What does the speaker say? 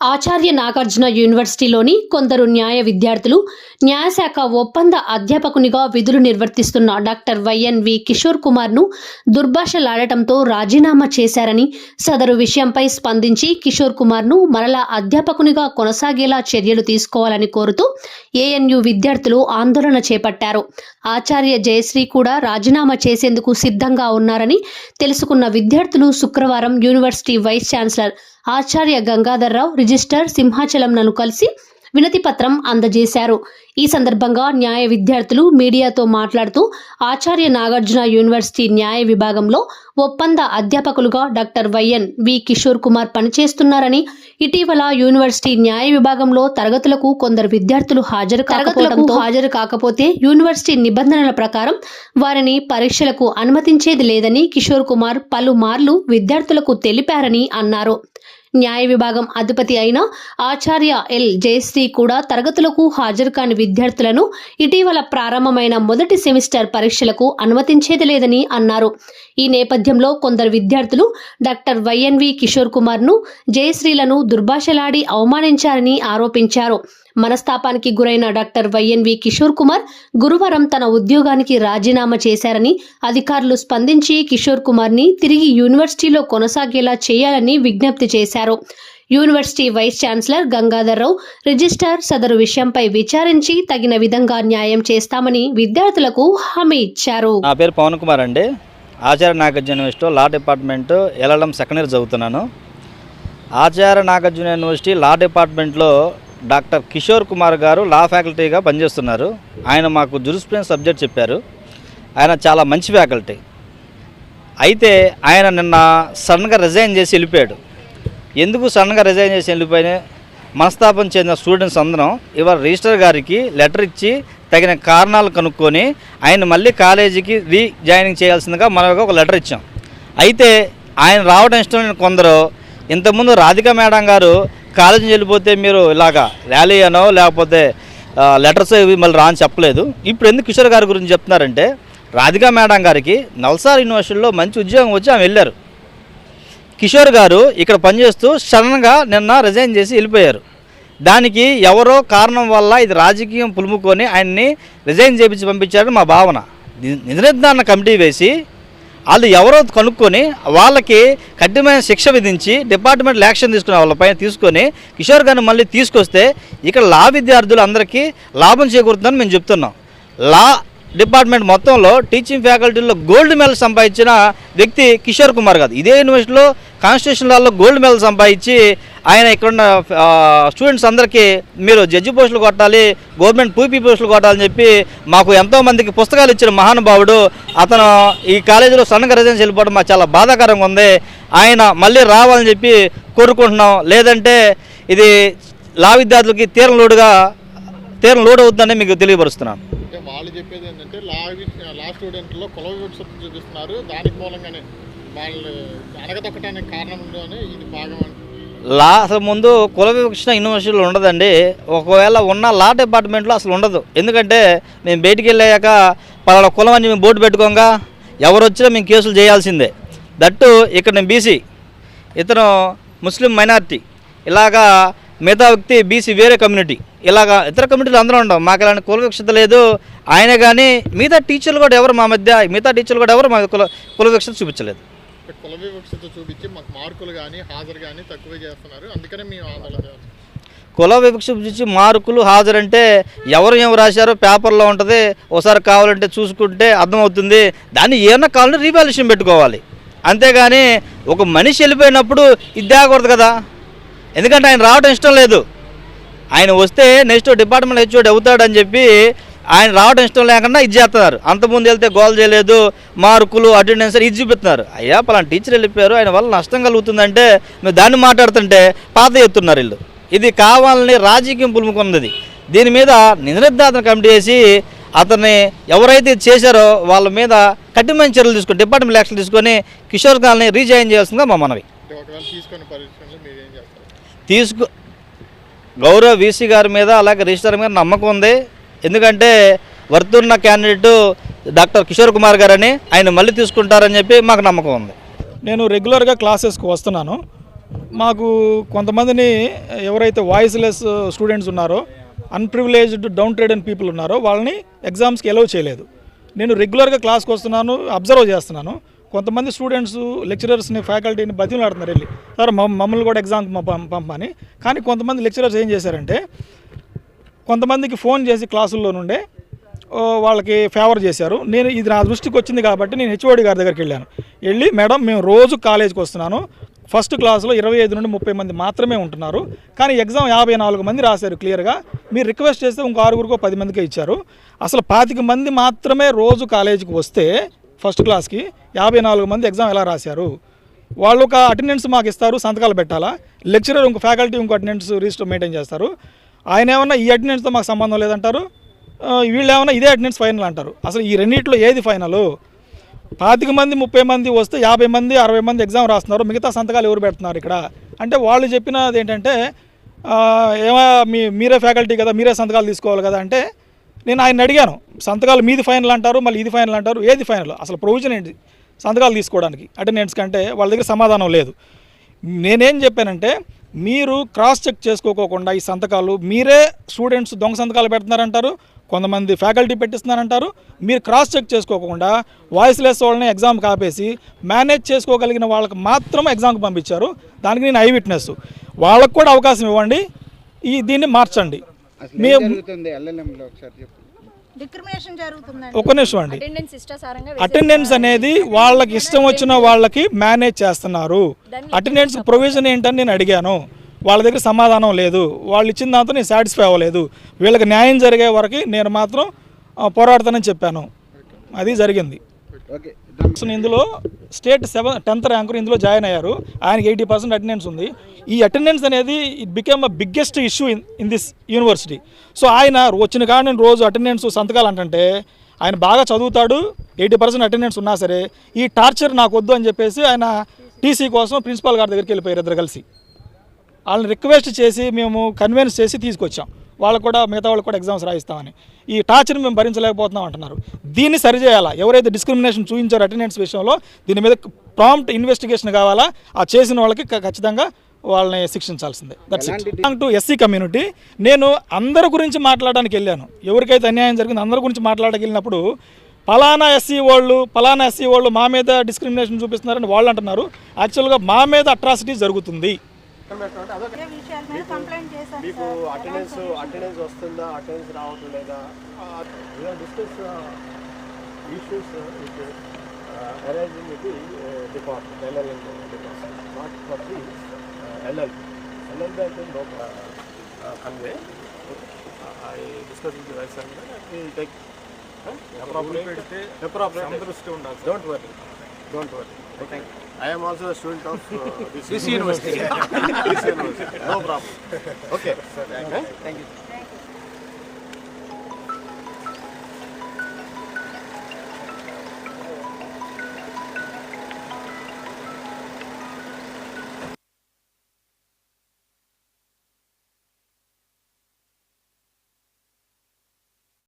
ఆచార్య నాగార్జున యూనివర్సిటీలోని కొందరు న్యాయ విద్యార్థులు న్యాయశాఖ ఒప్పంద అధ్యాపకునిగా విధులు నిర్వర్తిస్తున్న doctor Y N V Kishore కుమార్ను దుర్భాషలాడటంతో రాజీనామా చేశారని సదరు విషయంపై స్పందించి కిషోర్ కుమార్ను మరలా అధ్యాపకునిగా కొనసాగేలా చర్యలు తీసుకోవాలని కోరుతూ ఏఎన్యు విద్యార్థులు ఆందోళన చేపట్టారు. ఆచార్య జయశ్రీ కూడా రాజీనామా చేసేందుకు సిద్ధంగా ఉన్నారని తెలుసుకున్న విద్యార్థులు శుక్రవారం university vice chancellor Acharya Gangadhar Rao register సింహాచలంలను కలిసి వినతిపత్రం అందజేశారు. ఈ సందర్భంగా న్యాయ విద్యార్థులు మీడియాతో మాట్లాడుతూ ఆచార్య నాగార్జున యూనివర్సిటీ న్యాయ విభాగంలో ఒప్పంద అధ్యాపకులుగా doctor Y N V Kishore Kumar పనిచేస్తున్నారని ఇటీవల యూనివర్సిటీ న్యాయ విభాగంలో తరగతులకు కొందరు విద్యార్థులు హాజరు తరగతులకు హాజరు కాకపోతే యూనివర్సిటీ నిబంధనల ప్రకారం వారిని పరీక్షలకు అనుమతించేది లేదని కిషోర్ కుమార్ పలుమార్లు విద్యార్థులకు తెలిపారని అన్నారు. న్యాయ విభాగం అధిపతి అయిన ఆచార్య ఎల్ జయశ్రీ కూడా తరగతులకు హాజరు కాని విద్యార్థులను ఇటీవల ప్రారంభమైన మొదటి సెమిస్టర్ పరీక్షలకు అనుమతించేది లేదని అన్నారు. ఈ నేపథ్యంలో కొందరు విద్యార్థులు డాక్టర్ వైఎన్వి కిషోర్ కుమార్ను జయశ్రీలను దుర్భాషలాడి అవమానించారని ఆరోపించారు. మనస్తాపానికి గురైన డాక్టర్ వైఎన్వి కిషోర్ కుమార్ గురువారం తన ఉద్యోగానికి రాజీనామా చేశారని అధికారులు స్పందించి కిషోర్ కుమార్ని తిరిగి యూనివర్సిటీలో కొనసాగేలా చేయాలని విజ్ఞప్తి చేశారు. University vice chancellor Gangadhar Rao registrar సదరు విషయంపై విచారించి తగిన విధంగా న్యాయం చేస్తామని విద్యార్థులకు హామీ ఇచ్చారు. నా పేరు పవన్ కుమార్ అండి. Acharya Nagarjuna university law department L L M second year చదువుతున్నాను. ఆచార్య నాగార్జున యూనివర్సిటీ లా డిపార్ట్మెంట్లో డాక్టర్ కిషోర్ కుమార్ గారు లా ఫ్యాకల్టీగా పనిచేస్తున్నారు. ఆయన మాకు జురిస్ప్రెన్స్ సబ్జెక్ట్ చెప్పారు. ఆయన చాలా మంచి ఫ్యాకల్టీ. అయితే ఆయన నిన్న సడన్గా రిజైన్ చేసి వెళ్ళిపోయాడు. ఎందుకు సడన్గా రిజైన్ చేసి వెళ్ళిపోయిన? మనస్తాపం చెందిన స్టూడెంట్స్ అందరం ఇవాళ రిజిస్టర్ గారికి లెటర్ ఇచ్చి తగిన కారణాలు కనుక్కొని ఆయన మళ్ళీ కాలేజీకి రీజాయినింగ్ చేయాల్సిందిగా మనం ఒక లెటర్ ఇచ్చాం. అయితే ఆయన రావడం ఇష్టం కొందరు ఇంతకుముందు రాధిక మేడం గారు కాలేజీ వెళ్ళిపోతే మీరు ఇలాగా ర్యాలీ అనో లేకపోతే లెటర్స్ ఇవి మళ్ళీ రాని చెప్పలేదు ఇప్పుడు ఎందుకు కిషోర్ గారి గురించి చెప్తున్నారంటే రాధికా మేడం గారికి నల్సార్ యూనివర్సిటీలో మంచి ఉద్యోగం వచ్చి ఆమె వెళ్ళారు కిషోర్ గారు ఇక్కడ పనిచేస్తూ సడన్గా నిన్న రిజైన్ చేసి వెళ్ళిపోయారు దానికి ఎవరో కారణం వల్ల ఇది రాజకీయం పులుముకొని ఆయన్ని రిజైన్ చేపించి పంపించారని మా భావన ని- నిర్ధారణ కమిటీ వేసి వాళ్ళు ఎవరో కనుక్కొని వాళ్ళకి కఠినమైన శిక్ష విధించి డిపార్ట్మెంట్ యాక్షన్ తీసుకునే వాళ్ళపైన తీసుకొని కిషోర్ గారిని మళ్ళీ తీసుకొస్తే ఇక్కడ లా విద్యార్థులు అందరికీ లాభం చేకూరుతుందని మేము చెప్తున్నాం. లా డిపార్ట్మెంట్ మొత్తంలో టీచింగ్ ఫ్యాకల్టీలో గోల్డ్ మెడల్ సంపాదించిన వ్యక్తి కిషోర్ కుమార్ గారు ఇదే యూనివర్సిటీలో కాన్స్టిట్యూషన్ లాలో గోల్డ్ మెడల్ సంపాదించి ఆయన ఇక్కడున్న స్టూడెంట్స్ అందరికీ మీరు జడ్జి పోస్టులు కొట్టాలి గవర్నమెంట్ పూపీ పోస్టులు కొట్టాలని చెప్పి మాకు ఎంతోమందికి పుస్తకాలు ఇచ్చిన మహానుభావుడు. అతను ఈ కాలేజీలో సన్నగా రెసిడెన్స్ వెళ్ళిపోవడం మాకు చాలా బాధాకరంగా ఉంది. ఆయన మళ్ళీ రావాలని చెప్పి కోరుకుంటున్నాం. లేదంటే ఇది లా విద్యార్థులకి తీరం లోడుగా తీరం లోడ్ అవుతుందని మీకు తెలియపరుస్తున్నాను. వాళ్ళు చెప్పేది ఏంటంటే లా లా స్టూడెంట్లో కుల చూపిస్తున్నారు. దానికి మూలంగానే వాళ్ళు అడగదొక్కటానికి కారణం ఇది భాగం లా అసలు ముందు కుల వివక్షణ యూనివర్సిటీలో ఉండదండి. ఒకవేళ ఉన్న లా డిపార్ట్మెంట్లో అసలు ఉండదు. ఎందుకంటే మేము బయటికి వెళ్ళాక పలానా కులం అని మేము బోర్డు పెట్టుకోగా ఎవరు వచ్చినా మేము కేసులు చేయాల్సిందే. దట్టు ఇక్కడ నేను బీసీ ఇతను ముస్లిం మైనారిటీ ఇలాగా మిగతా వ్యక్తి బీసీ వేరే కమ్యూనిటీ ఇలాగా ఇతర కమ్యూనిటీలు అందరూ ఉండవు. మాకు ఇలాంటి కుల వివక్షత లేదు. ఆయన కానీ మిగతా టీచర్లు కూడా ఎవరు మా మధ్య మిగతా టీచర్లు కూడా ఎవరు మా కుల కుల వివక్షత చూపించలేదు. అంటే కుల వివక్షత చూపించి మాకు మార్కులు కానీ హాజరు కానీ తక్కువే చేస్తున్నారు. అందుకనే మేము ఆందోళన కుల వివక్ష చూపించి మార్కులు హాజరంటే ఎవరు ఏం రాశారో పేపర్లో ఉంటుంది. ఒకసారి కావాలంటే చూసుకుంటే అర్థమవుతుంది. దాన్ని ఏమన్నా కావాలంటే రీవాల్యూషన్ పెట్టుకోవాలి. అంతేగాని ఒక మనిషి వెళ్ళిపోయినప్పుడు ఇది తేకూడదు కదా. ఎందుకంటే ఆయన రావడం ఇష్టం లేదు. ఆయన వస్తే నెక్స్ట్ డిపార్ట్మెంట్ హెచ్ఓడి అవుతాడని చెప్పి ఆయన రావడం ఇష్టం లేకుండా ఇది చేస్తున్నారు. అంతకుముందు వెళ్తే గోల్ చేయలేదు మార్కులు అటెండెన్స్ ఇది చూపిస్తున్నారు. అయ్యా పలానా టీచర్ వెళ్ళిపోయారు ఆయన వల్ల నష్టం కలుగుతుందంటే మీరు దాన్ని మాట్లాడుతుంటే పాత ఎత్తున్నారు వీళ్ళు. ఇది కావాలని రాజకీయం పులుముకున్నది. దీని మీద నిర్ధారణ కమిటీ వేసి అతన్ని ఎవరైతే చేశారో వాళ్ళ మీద కఠినమైన చర్యలు తీసుకొని డిపార్ట్మెంట్ యాక్షన్ తీసుకొని కిషోర్ గారిని రీజాయిన్ చేయాల్సిందిగా మా మనవి. తీసుకు గౌరవ వీసీ గారి మీద అలాగే రిజిస్టర్ మీద నమ్మకం ఉంది. ఎందుకంటే వర్తున్న క్యాండిడేట్ డాక్టర్ కిషోర్ కుమార్ గారని ఆయన మళ్ళీ తీసుకుంటారని చెప్పి మాకు నమ్మకం ఉంది. నేను రెగ్యులర్గా క్లాసెస్కి వస్తున్నాను. మాకు కొంతమందిని ఎవరైతే వాయిస్లెస్ స్టూడెంట్స్ ఉన్నారో అన్ప్రివిలేజ్డ్ డౌన్ ట్రేడెడ్ పీపుల్ ఉన్నారో వాళ్ళని ఎగ్జామ్స్కి ఎలవ్ చేయలేదు. నేను రెగ్యులర్గా క్లాస్కి వస్తున్నాను అబ్జర్వ్ చేస్తున్నాను. కొంతమంది స్టూడెంట్స్ లెక్చరర్స్ని ఫ్యాకల్టీని బతిమలాడుతున్నారు వెళ్ళి. సార్ మమ్మల్ని కూడా ఎగ్జామ్కి పంప- పంపమని కానీ కొంతమంది లెక్చరర్స్ ఏం చేశారంటే కొంతమందికి ఫోన్ చేసి క్లాసుల్లో నుండే వాళ్ళకి ఫేవర్ చేశారు. నేను ఇది నా దృష్టికి వచ్చింది కాబట్టి నేను హెచ్ఓడి గారి దగ్గరికి వెళ్ళాను. వెళ్ళి మేడం మేము రోజు కాలేజీకి వస్తున్నాను. ఫస్ట్ క్లాస్లో ఇరవై ఐదు నుండి ముప్పై మంది మాత్రమే ఉంటున్నారు. కానీ ఎగ్జామ్ యాభై నాలుగు మంది రాశారు క్లియర్గా మీరు రిక్వెస్ట్ చేస్తే ఇంకో ఆరుగురికో పది మందికే ఇచ్చారు. అసలు పాతిక మంది మాత్రమే రోజు కాలేజీకి వస్తే ఫస్ట్ క్లాస్కి యాభై నాలుగు మంది ఎగ్జామ్ ఎలా రాశారు? వాళ్ళు ఒక అటెండెన్స్ మాకు ఇస్తారు సంతకాలు పెట్టాలా? లెక్చరర్ ఇంకో ఫ్యాకల్టీ ఇంకో అటెండెన్స్ రిజిస్టర్ మెయింటైన్ చేస్తారు. ఆయన ఏమన్నా ఈ అటెండెన్స్తో మాకు సంబంధం లేదంటారు? వీళ్ళు ఏమన్నా ఇదే అటెండెన్స్ ఫైనల్ అంటారు? అసలు ఈ రెండింటిలో ఏది ఫైనల్? పాతిక మంది ముప్పై మంది వస్తే యాభై మంది అరవై మంది ఎగ్జామ్ రాస్తున్నారు. మిగతా సంతకాలు ఎవరు పెడుతున్నారు ఇక్కడ? అంటే వాళ్ళు చెప్పినది ఏంటంటే ఏమో మీ మీరే ఫ్యాకల్టీ కదా మీరే సంతకాలు తీసుకోవాలి కదా అంటే నేను ఆయన అడిగాను. సంతకాలు మీది ఫైనల్ అంటారు మళ్ళీ ఇది ఫైనల్ అంటారు ఏది ఫైనల్? అసలు ప్రొవిజన్ ఏంటి? సంతకాలు తీసుకోవడానికి అటెండెన్స్ కంటే వాళ్ళ దగ్గర సమాధానం లేదు. నేనేం చెప్పానంటే మీరు క్రాస్ చెక్ చేసుకోకోకుండా ఈ సంతకాలు మీరే స్టూడెంట్స్ దొంగ సంతకాలు పెడుతున్నారంటారు కొంతమంది ఫ్యాకల్టీ పెట్టిస్తున్నారంటారు. మీరు క్రాస్ చెక్ చేసుకోకుండా వాయిస్లెస్ వాళ్ళని ఎగ్జామ్ కాపేసి మేనేజ్ చేసుకోగలిగిన వాళ్ళకి మాత్రం ఎగ్జామ్కి పంపించారు. దానికి నేను ఐ విట్నెస్ వాళ్ళకు కూడా అవకాశం ఇవ్వండి. ఈ దీన్ని మార్చండి. మీ ఒక నిమిషం అండి. అటెండెన్స్ అనేది వాళ్ళకి ఇష్టం వచ్చిన వాళ్ళకి మేనేజ్ చేస్తున్నారు. అటెండెన్స్ ప్రొవిజన్ ఏంటని నేను అడిగాను. వాళ్ళ దగ్గర సమాధానం లేదు. వాళ్ళు ఇచ్చిన దాంతో నేను సాటిస్ఫై అవ్వలేదు. వీళ్ళకి న్యాయం జరిగే వరకు నేను మాత్రం పోరాడతానని చెప్పాను. అది జరిగింది. ఓకే ఇందులో స్టేట్ సెవెన్ టెన్త్ ర్యాంకర్ ఇందులో జాయిన్ అయ్యారు. ఆయనకి ఎయిటీ పర్సెంట్ అటెండెన్స్ ఉంది. ఈ అటెండెన్స్ అనేది it became a biggest issue in in this university so ఆయన వచ్చిన కానీ నేను రోజు అటెండెన్స్ సంతకాలు అంటే ఆయన బాగా చదువుతాడు ఎయిటీ పర్సెంట్ అటెండెన్స్ ఉన్నా సరే ఈ టార్చర్ నాకు వద్దు అని చెప్పేసి ఆయన టీసీ కోసం ప్రిన్సిపాల్ గారి దగ్గరికి వెళ్ళిపోయారు ఇద్దరు కలిసి. వాళ్ళని రిక్వెస్ట్ చేసి మేము కన్విన్స్ చేసి తీసుకొచ్చాం. వాళ్ళకు కూడా మిగతా వాళ్ళకి కూడా ఎగ్జామ్స్ రాయిస్తామని. ఈ టార్చర్ మేము భరించలేకపోతున్నాం అంటున్నారు. దీన్ని సరిచేయాలా? ఎవరైతే డిస్క్రిమినేషన్ చూపించారో అటెండెన్స్ విషయంలో దీని మీద ప్రాంప్ట్ ఇన్వెస్టిగేషన్ కావాలా? ఆ చేసిన వాళ్ళకి ఖచ్చితంగా వాళ్ళని శిక్షించాల్సిందే. That's it to SC community నేను అందరి గురించి మాట్లాడడానికి వెళ్ళాను. ఎవరికైతే అన్యాయం జరిగిందో అందరి గురించి మాట్లాడడానికి వెళ్ళినప్పుడు పలానా ఎస్సీ వాళ్ళు పలానా ఎస్సీ వాళ్ళు మా మీద డిస్క్రిమినేషన్ చూపిస్తున్నారని వాళ్ళు అంటున్నారు. యాక్చువల్గా మా మీద అట్రాసిటీ జరుగుతుంది. ఇదే మీకు అటెండెన్స్ అటెండెన్స్ వస్తుందా? అటెండెన్స్ రావటం లేదా discuss issues with arising with department L L M department not for the L L L L అయితే no convey I discuss with vice and take appropriate appropriate don't worry don't worry okay I am also a student of uh, this, university. this university. No problem. Okay. Thank you.